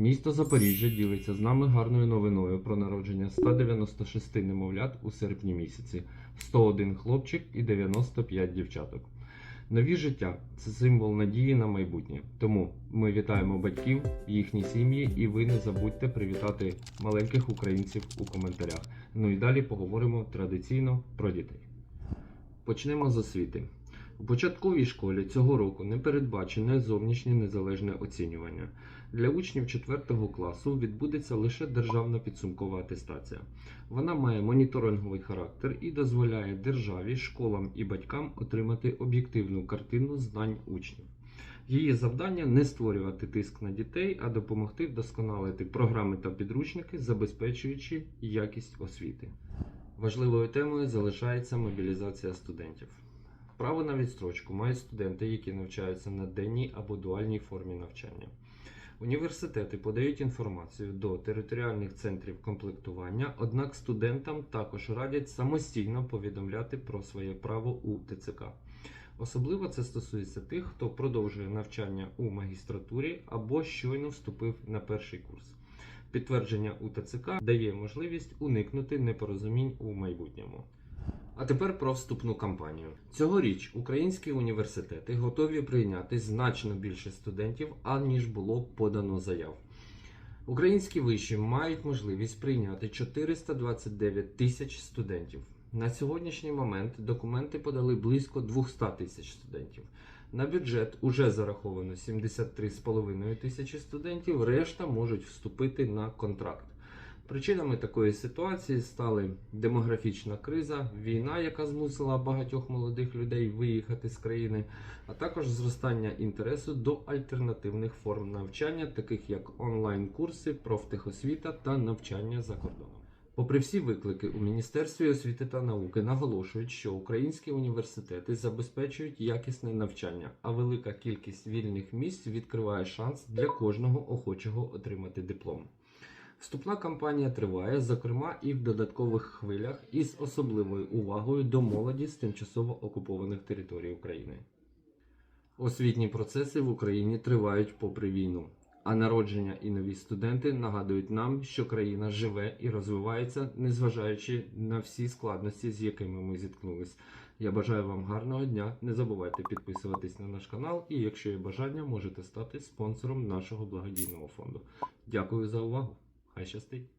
Місто Запоріжжя ділиться з нами гарною новиною про народження 196 немовлят у серпні місяці, 101 хлопчик і 95 дівчаток. Нові життя це символ надії на майбутнє. Тому ми вітаємо батьків, їхні сім'ї, і ви не забудьте привітати маленьких українців у коментарях. Ну і далі поговоримо традиційно про дітей. Почнемо з освіти. У початковій школі цього року не передбачене зовнішнє незалежне оцінювання. Для учнів 4 класу відбудеться лише державна підсумкова атестація. Вона має моніторинговий характер і дозволяє державі, школам і батькам отримати об'єктивну картину знань учнів. Її завдання не створювати тиск на дітей, а допомогти вдосконалити програми та підручники, забезпечуючи якість освіти. Важливою темою залишається мобілізація студентів. Право на відстрочку мають студенти, які навчаються на денній або дуальній формі навчання. Університети подають інформацію до територіальних центрів комплектування, однак студентам також радять самостійно повідомляти про своє право у ТЦК. Особливо це стосується тих, хто продовжує навчання у магістратурі або щойно вступив на перший курс. Підтвердження у ТЦК дає можливість уникнути непорозумінь у майбутньому. А тепер про вступну кампанію. Цьогоріч українські університети готові прийняти значно більше студентів, аніж було подано заяв. Українські виші мають можливість прийняти 429 тисяч студентів. На сьогоднішній момент документи подали близько 200 тисяч студентів. На бюджет уже зараховано 73,5 тисячі студентів, решта можуть вступити на контракт. Причинами такої ситуації стали демографічна криза, війна, яка змусила багатьох молодих людей виїхати з країни, а також зростання інтересу до альтернативних форм навчання, таких як онлайн-курси, профтехосвіта та навчання за кордоном. Попри всі виклики, у Міністерстві освіти та науки наголошують, що українські університети забезпечують якісне навчання, а велика кількість вільних місць відкриває шанс для кожного охочого отримати диплом. Вступна кампанія триває, зокрема і в додаткових хвилях, із особливою увагою до молоді з тимчасово окупованих територій України. Освітні процеси в Україні тривають попри війну, а народження і нові студенти нагадують нам, що країна живе і розвивається, незважаючи на всі складності, з якими ми зіткнулись. Я бажаю вам гарного дня. Не забувайте підписуватись на наш канал, і якщо є бажання, можете стати спонсором нашого благодійного фонду. Дякую за увагу! Хай щастить!